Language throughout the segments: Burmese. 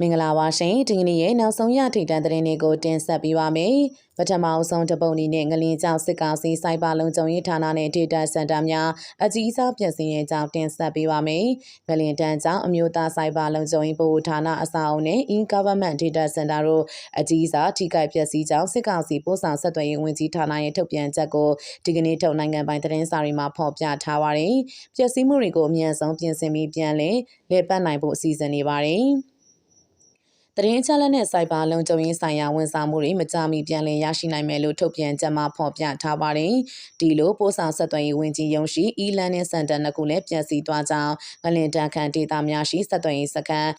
မင်္ဂလာပါရှင်ဒီကနေ့ရဲ့နောက်ဆုံးရထိပ်တန်းသတင်းတွေကိုတင်ဆက်ပေးပါမယ်ပထမအဆုံးတပုံနီနဲ့ငလင်းကြောင်စစ်ကောင်စီစိုက်ပါလုံးကြုံရေးဌာနနဲ့ဒေတာစင်တာများအကြီးစားပြင်ဆင်ရေးကြောင်းတင်ဆက်ပေးပါမယ်ငလင်းတန်းကြောင့်အမျိုးသားစိုက်ပါလုံးကြုံရေးဗဟိုဌာနအစာအုပ်နဲ့ in-government data center တို့အကြီးစားထိခိုက်ပျက်စီးကြောင်းစစ်ကောင်စီပို့ဆောင်ဆက်သွယ်ရေးဝန်ကြီးဌာနရဲ့ထုတ်ပြန်ချက်ကိုဒီကနေ့ထုတ်နိုင်ငံပိုင်သတင်းစာတွေမှာဖော်ပြထားပါတယ်ပျက်စီးမှုတွေကိုအမြန်ဆုံးပြင်ဆင်ပြီးပြန်လည်လေပတ်နိုင်ဖို့အစီအစဉ်နေပါတယ် တရင်ချက်လက်နဲ့စိုက်ပါလုံခြုံရေးဆိုင်ရာဝန်ဆောင်မှုတွေမကြမီပြန်လည်ရရှိနိုင်မယ်လို့ထုတ်ပြန်ချက်မှာဖော်ပြထားပါတယ်။ဒီလိုပို့ဆောင်ဆက်သွယ်ရေးဝန်ကြီးရုံးရှိ e-learning center နှစ်ခုလည်းပြန်စီသွားကြောင်းငလင်တန်ခန့်ဒေတာများရှိဆက်သွယ်ရေးစခန်း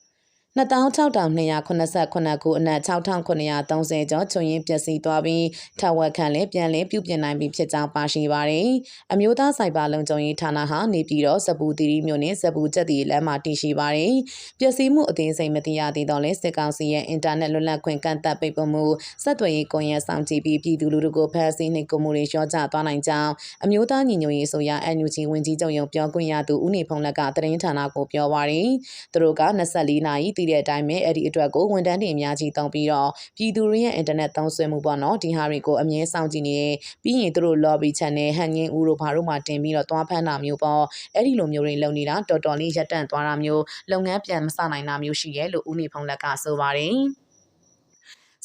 26,289ခုအနက်6,930ကျော်ချွန်ရင်ပျက်စီးသွားပြီးထဝက်ခန့်လည်းပြန်လည်ပြုပြင်နိုင်ပြီဖြစ်ကြောင်းပါရှိပါတယ်။အမျိုးသားဆိုင်ပါလုံခြုံရေးဌာနဟာနေပြည်တော်စပူတီရီမြို့နယ်စပူချက်တီလမ်းမှာတည်ရှိပါတယ်။ပျက်စီးမှုအသေးစိတ်မသိရသေးတော့လဲစစ်ကောင်စီရဲ့အင်တာနက်လွတ်လပ်ခွင့်ကန့်သတ်ပိတ်ပင်မှုဆက်သွယ်ရေးကွန်ရက်ဆောင်ကြည့်ပြီးပြည်သူလူထုကိုဖမ်းဆီးနှိပ်ကွပ်မှုတွေလျှော့ချသွားနိုင်ကြောင်းအမျိုးသားညီညွတ်ရေးဆိုရ NUG ဝန်ကြီးချုပ်ရုံပြောခွင့်ရသူဦးနေဖုံးလက်ကသတင်းဌာနကိုပြောပါတယ်။သူတို့က24နာရီတည်တဲ့အတိုင်းပဲအဲ့ဒီအတွက်ကိုဝန်ထမ်းတွေအများကြီးတုံးပြီးတော့ပြည်သူတွေရဲ့အင်တာနက်သုံးစွဲမှုပေါ့နော်ဒီဟာတွေကိုအမြဲစောင့်ကြည့်နေရပြီးရင်သူတို့ lobby channel ဟန်ငင်းဦးတို့ဘာတို့မှတင်ပြီးတော့သွားဖမ်းတာမျိုးပေါ့အဲ့ဒီလိုမျိုးတွေလုပ်နေတာတော်တော်လေးရပ်တန့်သွားတာမျိုးလုပ်ငန်းပြန်မစနိုင်တာမျိုးရှိရဲလို့ဦးနေဖုံးလက်ကဆိုပါတယ်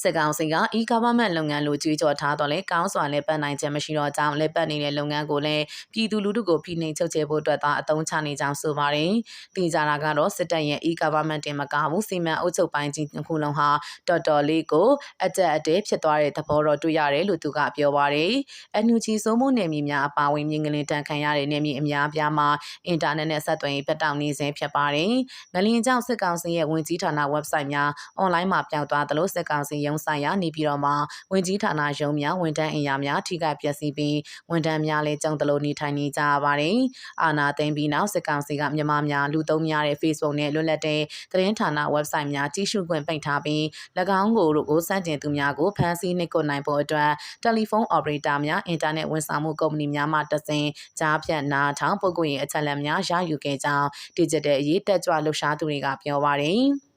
စစ်ကောင်စီက e-government လုပ်ငန်းလိုကြွေးကြော်ထားတော့လဲကောင်းစွာလဲပတ်နိုင်ခြင်းမရှိတော့ကြောင်းလဲပတ်နေတဲ့လုပ်ငန်းကိုလည်းပြည်သူလူထုကိုဖိနှိပ်ချုပ်ချယ်ဖို့အတွက်သာအသုံးချနေကြောင်းဆိုပါတယ်။တင်ကြတာကတော့စစ်တပ်ရဲ့ e-government တင်မကဘူးစီမံအုပ်ချုပ်ပိုင်းကြီးတစ်ခုလုံးဟာတော်တော်လေးကိုအကြက်အတဲဖြစ်သွားတဲ့သဘောတော့တွေ့ရတယ်လို့သူကပြောပါတယ်။ NUG စိုးမိုးနယ်မြေများအပါအဝင်မြင်းကလေးတန်ခံရတဲ့နယ်မြေအများပြားမှာအင်တာနက်နဲ့ဆက်သွယ်ရေးပြတ်တောက်နေစေဖြစ်ပါတယ်။ငလင်ကြောင့်စစ်ကောင်စီရဲ့ဝင်ကြီးဌာန website များအွန်လိုင်းမှာပြောင်းသွားသလိုစစ်ကောင်စီရုံးဆိုင်ရာနေပြည်တော်မှာဝင်ကြီးဌာနရုံးများဝန်ထမ်းအင်အားများထိခိုက်ပျက်စီးပြီးဝန်ထမ်းများလည်းကြုံတလို့နေထိုင်နေကြရပါတယ်။အာနာသိမ့်ပြီးနောက်စစ်ကောင်စီကမြန်မာများလူသုံးများတဲ့ Facebook နဲ့လွတ်လပ်တဲ့သတင်းဌာန website များကြီးစုခွင့်ပိတ်ထားပြီး၎င်းကိုတို့ကိုစန့်ကျင်သူများကိုဖမ်းဆီးနှိပ်ကွပ်နိုင်ဖို့အတွက်တယ်လီဖုန်း operator များအင်တာနက်ဝန်ဆောင်မှုကုမ္ပဏီများမှတဆင်ကြားဖြတ်နာထောင်ပုဂ္ဂိုလ်ရေးအချက်အလက်များရယူခဲ့ကြောင်း digital အရေးတက်ကြွလှုပ်ရှားသူတွေကပြောပါတယ်။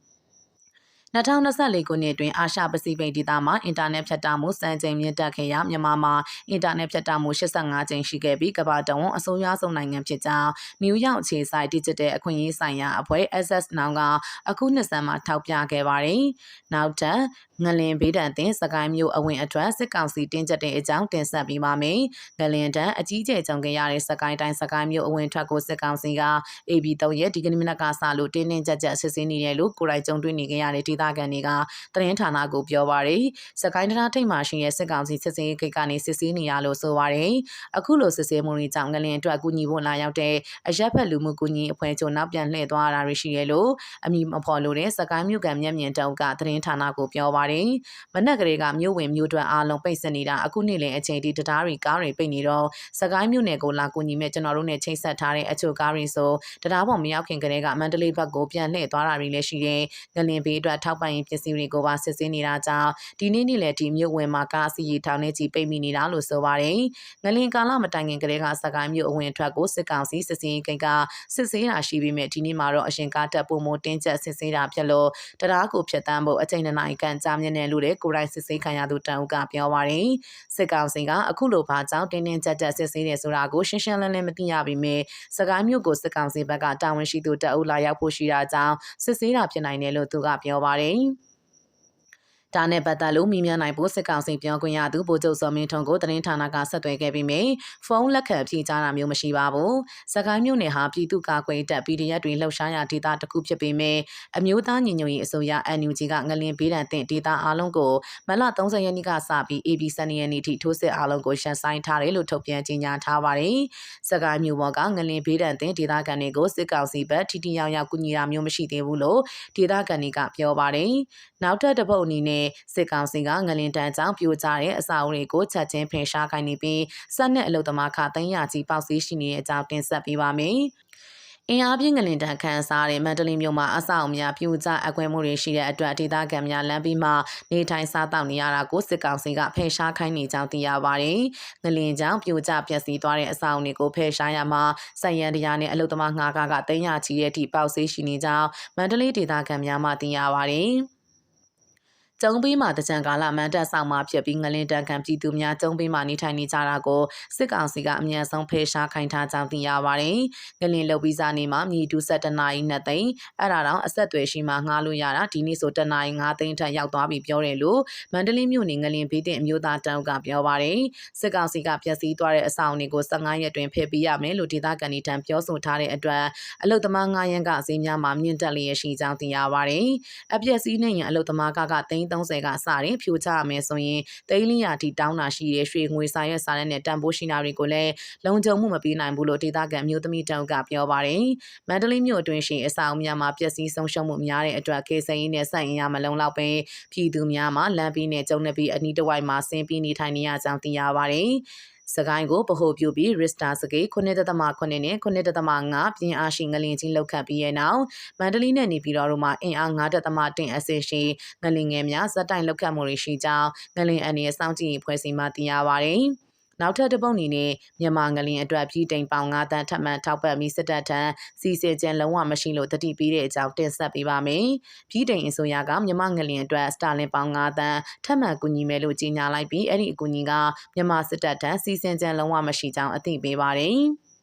2024ခုနှစ်အတွင်းအာရှပစိဖိတ်ဒေသမှာအင်တာနက်ဖြတ်တောက်မှုစံချိန်မြင့်တက်ခဲ့ရမြန်မာမှာအင်တာနက်ဖြတ်တောက်မှု85ကြိမ်ရှိခဲ့ပြီးကမ္ဘာတဝန်းအဆိုးရွားဆုံးနိုင်ငံဖြစ်ကြောင်းနယူးယောက်အခြေစိုက် Digital အခွင့်အရေးဆိုင်ရာအဖွဲ့ Access Now ကအခုနှစ်ဆန်းမှာထောက်ပြခဲ့ပါတယ်။နောက်ထပ်ငလင်ဘေးဒဏ်တင်စကိုင်းမျိုးအဝင်အထွက်စစ်ကောင်စီတင်းကျပ်တဲ့အကြောင်းတင်ဆက်ပြီးပါမယ်။ငလင်တန်းအကြီးကျယ်ကြုံခဲ့ရတဲ့စကိုင်းတိုင်းစကိုင်းမျိုးအဝင်ထွက်ကိုစစ်ကောင်စီက AB3 ရဲ့ဒီကနေ့မနက်ကစလို့တင်းတင်းကြပ်ကြပ်စစ်ဆေးနေတယ်လို့ကိုယ်တိုင်ကြုံတွေ့နေကြရတဲ့ဒေသခံတွေကသတင်းဌာနကိုပြောပါရယ်။စကိုင်းတရားထိပ်မှာရှိတဲ့စစ်ကောင်စီစစ်ဆေးကိတ်ကနေစစ်ဆေးနေရလို့ဆိုပါရယ်။အခုလိုစစ်ဆေးမှုတွေကြောင့်ငလင်အတွက်ကူညီဖို့လာရောက်တဲ့အရက်ဖက်လူမှုကူညီအဖွဲ့ချုပ်နောက်ပြန်လှည့်သွားတာတွေရှိရလို့အမည်မဖော်လို့တဲ့စကိုင်းမြို့ကမျက်မြင်တုံးကသတင်းဌာနကိုပြောပါရယ်။မနက်ကလေးကမြို့ဝင်မြို့တွက်အားလုံးပိတ်ဆက်နေတာအခုနေ့လည်းအချိန်ဒီတရားတွေကားတွေပိတ်နေတော့စကိုင်းမြို့နယ်ကိုလာကူညီမဲ့ကျွန်တော်တို့နဲ့ချိတ်ဆက်ထားတဲ့အချို့ကားတွေဆိုတရားပေါ်မရောက်ခင်ကလေးကမန္တလေးဘက်ကိုပြန်လှည့်သွားတာတွေလည်းရှိတယ်။ငလင်ဘေးအတွက်ထောက်ပံ့ရေးပစ္စည်းတွေကိုပါစစ်ဆေးနေတာကြောင့်ဒီနေ့နေ့လည်းဒီမြို့ဝင်မှာကားစီရီထောင်နေကြီးပိတ်မိနေတာလို့ဆိုပါတယ်။ငလင်ကာလမတိုင်ခင်ကလေးကစကိုင်းမြို့အဝင်အထွက်ကိုစစ်ကောင်စီစစ်စင်ကိန်းကစစ်ဆေးတာရှိပြီးမြဲဒီနေ့မှာတော့အရှင်ကားတက်ပုံမတင်းကျပ်စစ်ဆေးတာဖြစ်လို့တရားကိုဖြစ်တမ်းဖို့အချိန်နှစ်နာရီကန်ကြာမြင့်နေလို့တဲ့ကိုရိုင်းစစ်ဆေးခံရသူတန်ဦးကပြောပါတယ်။စစ်ကောင်စီကအခုလိုဘာကြောင့်တင်းတင်းကြပ်ကြပ်စစ်ဆေးတယ်ဆိုတာကိုရှင်းရှင်းလင်းလင်းမသိရပေမဲ့စကိုင်းမြို့ကိုစစ်ကောင်စီဘက်ကတာဝန်ရှိသူတအုပ်လာရောက်ဖို့ရှိတာကြောင့်စစ်ဆေးတာဖြစ်နိုင်တယ်လို့သူကပြောပါတယ်။ပါတယ်။ ဒါနဲ့ပတ်သက်လို့မိမြနိုင်ဖို့စစ်ကောင်စီပြောခွင့်ရသူဗိုလ်ချုပ်စောမင်းထွန်းကိုသတင်းဌာနကဆက်သွယ်ခဲ့ပြီးမြဲဖုန်းလက်ခံဖြေကြားတာမျိုးမရှိပါဘူး။စကိုင်းမြို့နယ်ဟာပြည်သူ့ကာကွယ်တပ် PDF တွေလှုပ်ရှားရာဒေသတစ်ခုဖြစ်ပေမဲ့အမျိုးသားညီညွတ်ရေးအစိုးရ NUG ကငလင်ဘေးဒဏ်တင်ဒေသအားလုံးကိုမလ30ရက်နေ့ကစပြီး AB 7ရက်နေ့ထိထိုးစစ်အားလုံးကိုရှင်းဆိုင်ထားတယ်လို့ထုတ်ပြန်ကြေညာထားပါတယ်။စကိုင်းမြို့ပေါ်ကငလင်ဘေးဒဏ်တင်ဒေသခံတွေကိုစစ်ကောင်စီဘက်ထိထိရောက်ရောက်ကူညီတာမျိုးမရှိသေးဘူးလို့ဒေသခံတွေကပြောပါတယ်။နောက်ထပ်တစ်ပုတ်အနေနဲ့စစ်ကောင်စီကငလင်တန်းကြောင့်ပြိုကျတဲ့အစာအုပ်တွေကိုချက်ချင်းဖယ်ရှားခိုင်းနေပြီးစက်နဲ့အလုသမားခသိန်းရကြီးပေါက်စီးရှိနေတဲ့အကြောင်းတင်ဆက်ပေးပါမယ်။အင်အားပြင်းငလင်တန်ခန်းစားတဲ့မန္တလေးမြို့မှာအဆောက်အများပြူကျအကွဲမှုတွေရှိတဲ့အတွက်ဒေသခံများလမ်းပြီးမှနေထိုင်စားတောက်နေရတာကိုစစ်ကောင်စီကဖယ်ရှားခိုင်းနေကြောင်းသိရပါတယ်။ငလင်ကြောင့်ပြူကျပျက်စီးသွားတဲ့အဆောက်အအုံတွေကိုဖယ်ရှားရမှာစိုက်ရန်တရားနဲ့အလုသမားငှားကားကတိညာချီရဲ့အထိပေါက်ဆေးရှိနေကြောင်းမန္တလေးဒေသခံများမှသိရပါတယ်။ ကျုံပေးမှာတကြံကာလမန်တက်ဆောင်မှာဖြစ်ပြီးငလင်တန်ခံပြည်သူများကျုံပေးမှာနေထိုင်နေကြတာကိုစစ်ကောင်စီကအမြန်ဆုံးဖေရှားခိုင်းထားကြောင်းသိရပါတယ်။ငလင်လုတ်ပြီးစားနေမှာမြည်တူဆက်တနာရီနှစ်သိန်းအဲ့ဒါတော့အဆက်တွေရှိမှငှားလို့ရတာဒီနေ့ဆိုတနာရီ9သိန်းထက်ရောက်သွားပြီပြောတယ်လို့မန္တလေးမြို့နေငလင်ဘေးတင်အမျိုးသားတအုပ်ကပြောပါတယ်။စစ်ကောင်စီကဖျက်ဆီးသွားတဲ့အဆောင်တွေကို15ရက်တွင်ဖယ်ပေးရမယ်လို့ဒေသခံတွေထံပြောဆိုထားတဲ့အတွက်အလုတ်သမား9ရန်ကဈေးများမှာမြင့်တက်လျက်ရှိကြောင်းသိရပါတယ်။အပြက်စီးနေရင်အလုတ်သမားကကသိန်း30ကစတယ်ဖြိုချရမယ်ဆိုရင်တိန်းလီယာတီတောင်းတာရှိတဲ့ရွှေငွေစာရွက်စာရက်နဲ့တန်ဖိုးရှိနာတွေကိုလည်းလုံခြုံမှုမပေးနိုင်ဘူးလို့ဒေသခံမျိုးသမီးတောက်ကပြောပါတယ်။မန္တလေးမြို့အတွင်းရှိအဆောက်များမှာပျက်စီးဆုံးရှုံးမှုများတဲ့အတွက်ကေစိန်နဲ့စိုက်ရင်ရမလုံလောက်ပဲပြည်သူများမှာလမ်းပြီးနဲ့ကျုံနေပြီးအနီးတစ်ဝိုက်မှာဆင်းပြီးနေထိုင်နေရကြောင်းသိရပါတယ်။ စကိုင်းကိုဗဟိုပြုပြီး Rista စကေး9.8နဲ့9.5ပြင်းအားရှိငလင်ကြီးလောက်ခတ်ပြီးရဲ့နောက်မန္တလေးနဲ့နေပြည်တော်တို့မှာအင်အား9.1အဆင့်ရှိငလင်ငယ်များဇက်တိုင်လောက်ခတ်မှုတွေရှိကြောင်းငလင်အန်ရဲ့စောင့်ကြည့်ဖွဲ့စည်းမှသိရပါတယ်။ နောက်ထပ်တစ်ပုတ်အနေနဲ့မြန်မာငလင်အတွက်ပြည်တိန်ပေါင်9တန်းထပ်မံထောက်ပံ့ပြီးစစ်တပ်ထံစီစီကျန်လုံးဝမရှိလို့တတိပေးတဲ့အကြောင်းတင်ဆက်ပေးပါမယ်။ပြည်တိန်အစိုးရကမြန်မာငလင်အတွက်စတာလင်ပေါင်9တန်းထပ်မံကူညီမယ်လို့ကြေညာလိုက်ပြီးအဲ့ဒီအကူအညီကမြန်မာစစ်တပ်ထံစီစဉ်ကျန်လုံးဝမရှိကြောင်းအသိပေးပါတယ်။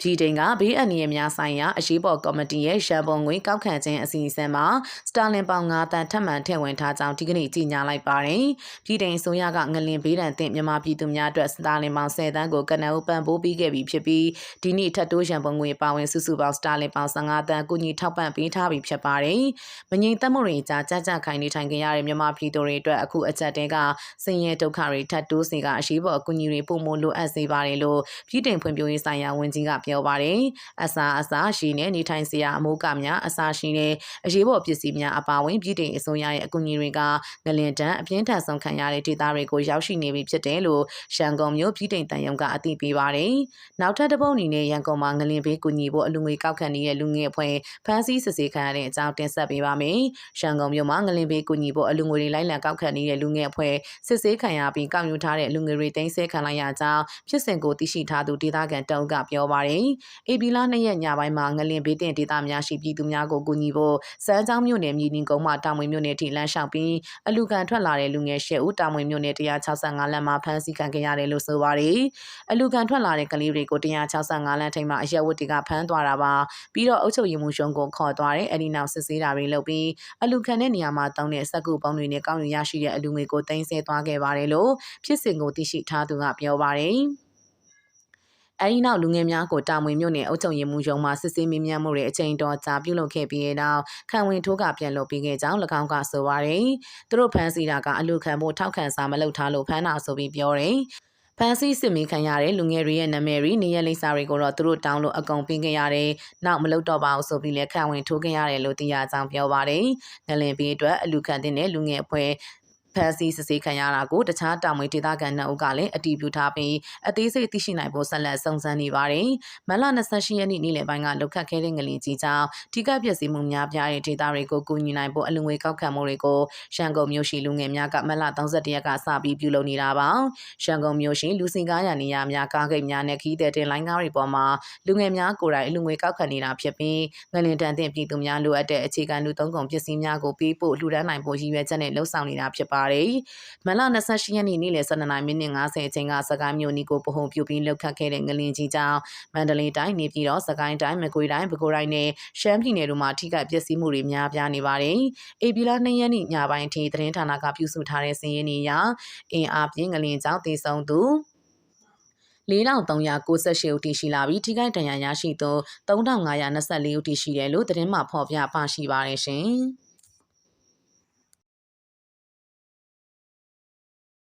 ပြည်တိန်ကဘေးအန္တရာယ်များဆိုင်ရာအရေးပေါ်ကော်မတီရဲ့ရှမ်းပုံငွေကောက်ခံခြင်းအစီအစဉ်မှာစတာလင်ပေါင်9တန်ထပ်မံထည့်ဝင်ထားကြောင်းဒီကနေ့ကြေညာလိုက်ပါတယ်။ပြည်တိန်ဆိုရကငလင်ဘေးဒဏ်သင့်မြန်မာပြည်သူများအတွက်စတာလင်ပေါင်10တန်းကိုကနအုပ်ပံ့ပိုးပေးခဲ့ပြီးဖြစ်ပြီးဒီနေ့ထပ်တိုးရှမ်းပုံငွေပါဝင်စုစုပေါင်းစတာလင်ပေါင်15တန်းကုညီထောက်ပံ့ပေးထားပြီးဖြစ်ပါတယ်။မငြိမ်သက်မှုတွေကြားကြကြခိုင်နေထိုင်ကြရတဲ့မြန်မာပြည်သူတွေအတွက်အခုအချက်တဲကစင်ရဲဒုက္ခတွေထပ်တိုးစေကအရေးပေါ်အကူအညီတွေပုံမလိုအပ်စေပါတယ်လို့ပြည်တိန်ဖွံ့ဖြိုးရေးဆိုင်ရာဝန်ကြီးကပြောပါတယ်။အစာအစာရှိနေနေထိုင်စရာအမိုးကများအစာရှိတဲ့အရေးပေါ်ပစ္စည်းများအပါအဝင်ပြည်ထောင်အစိုးရရဲ့အကူအညီတွေကငလင်တန်းအပြင်းထန်ဆုံးခံရတဲ့ဒေသတွေကိုရောက်ရှိနေပြီဖြစ်တယ်လို့ရှန်ကုန်မြို့ပြည်ထောင်တန်ယုံကအသိပေးပါတယ်။နောက်ထပ်တစ်ပုတ်အနေနဲ့ရန်ကုန်မှာငလင်ဘေးကူညီဖို့အလူငွေကောက်ခံနေတဲ့လူငယ်အဖွဲ့ဖမ်းဆီးစစ်ဆေးခံရတဲ့အကြောင်းတင်ဆက်ပေးပါမယ်။ရှန်ကုန်မြို့မှာငလင်ဘေးကူညီဖို့အလူငွေတွေလိုက်လံကောက်ခံနေတဲ့လူငယ်အဖွဲ့စစ်ဆေးခံရပြီးကောက်ယူထားတဲ့လူငယ်တွေတင်ဆက်ခံလိုက်ရကြောင်းဖြစ်စဉ်ကိုသိရှိထားသူဒေသခံတအုပ်ကပြောပါတယ်။ AB လ2ရက်ညပိုင်းမှာငလင်ဘေးတင်ဒေသများရှိပြည်သူများကိုကူညီဖို့စမ်းချောင်းမြို့နယ်မြည်နင်းကုန်းမှတာမွေမြို့နယ်ထိလမ်းလျှောက်ပြီးအလူကန်ထွက်လာတဲ့လူငယ်၈ဦးတာမွေမြို့နယ်165လမ်းမှာဖမ်းဆီးခံခဲ့ရတယ်လို့ဆိုပါတယ်။အလူကန်ထွက်လာတဲ့ကလေးတွေကို165လမ်းထိပ်မှာအရက်ဝတ်တွေကဖမ်းသွားတာပါ။ပြီးတော့အုပ်ချုပ်ရေးမှူးရုံးကိုခေါ်သွားတယ်။အဲဒီနောက်စစ်ဆေးတာတွေလုပ်ပြီးအလူကန်တဲ့နေရာမှာတောင်းတဲ့စက်ကူပေါင်းတွေနဲ့ကောင်းယူရရှိတဲ့အလူငွေကိုတင်ဆက်သွားခဲ့ပါတယ်လို့ဖြစ်စဉ်ကိုသိရှိထားသူကပြောပါတယ်။ အဲဒီနောက်လူငယ်များကိုတာမွေမြို့နယ်အုပ်ချုပ်ရေးမှူးရုံးမှစစ်ဆေးမေးမြန်းမှုတွေအချိန်တော်ကြာပြုလုပ်ခဲ့ပြီးတဲ့နောက်ခံဝင်ထိုးကပြန်လုပ်ပြီးခဲ့ကြောင်း၎င်းကဆိုပါတယ်။သူတို့ဖမ်းဆီးတာကအလူခံဖို့ထောက်ခံစာမလုပ်ထားလို့ဖမ်းတာဆိုပြီးပြောတယ်။ဖန်စီစစ်မင်းခံရတဲ့လူငယ်တွေရဲ့နာမည်တွေနေရလိပ်စာတွေကိုတော့သူတို့တောင်းလို့အကုန်ပြင်ခဲ့ရတယ်။နောက်မလုပ်တော့ပါဘူးဆိုပြီးလည်းခံဝင်ထိုးခဲ့ရတယ်လို့သိရကြောင်းပြောပါတယ်။ငလင်ပြီးအတွက်အလူခံတဲ့လူငယ်အဖွဲ့ ဖမ်းဆီးစစ်ဆေးခံရတာကိုတခြားတာမွေဒေသခံနှစ်ဦးကလည်းအတည်ပြုထားပြီးအသေးစိတ်သိရှိနိုင်ဖို့ဆက်လက်စုံစမ်းနေပါတယ်။မလ28ရက်နေ့နေ့လယ်ပိုင်းကလောက်ခတ်ခဲ့တဲ့ငလင်ကြီးကြောင့်ထိခိုက်ပျက်စီးမှုများပြားတဲ့ဒေသတွေကိုကူညီနိုင်ဖို့အလူငွေကောက်ခံမှုတွေကိုရန်ကုန်မြို့ရှိလူငယ်များကမလ31ရက်ကစပြီးပြုလုပ်နေတာပါ။ရန်ကုန်မြို့ရှိလူစင်ကားရနေရာများကားဂိတ်များနဲ့ခီးတဲ့တင်လိုင်းကားတွေပေါ်မှာလူငယ်များကိုယ်တိုင်အလူငွေကောက်ခံနေတာဖြစ်ပြီးငလင်တန်တဲ့ပြည်သူများလိုအပ်တဲ့အခြေခံလူသုံးကုန်ပစ္စည်းများကိုပေးဖို့လှူဒါန်းနိုင်ဖို့ရည်ရွယ်ချက်နဲ့လှုံ့ဆော်နေတာဖြစ်ပါတယ်။မလ28ရက်နေ့နေ့လယ်12နာရီမိနစ်50အချိန်ကစကိုင်းမြို့နီကိုပဟုံပြုပြီးလှုပ်ခတ်ခဲ့တဲ့ငလင်ကြီးကြောင့်မန္တလေးတိုင်းနေပြည်တော်စကိုင်းတိုင်းမကွေးတိုင်းပဲခူးတိုင်းနဲ့ရှမ်းပြည်နယ်တို့မှာထိခိုက်ပျက်စီးမှုတွေများပြားနေပါတယ်။အေပီလာ2ရက်နေ့ညပိုင်းထိသတင်းဌာနကပြုစုထားတဲ့စာရင်းတွေအရအင်အားပြင်းငလင်ကြောင့်သေဆုံးသူ4398ဦးထိရှိလာပြီးထိခိုက်ဒဏ်ရာရရှိသူ3524ဦးထိရှိတယ်လို့သတင်းမှဖော်ပြပါရှိပါတယ်ရှင်။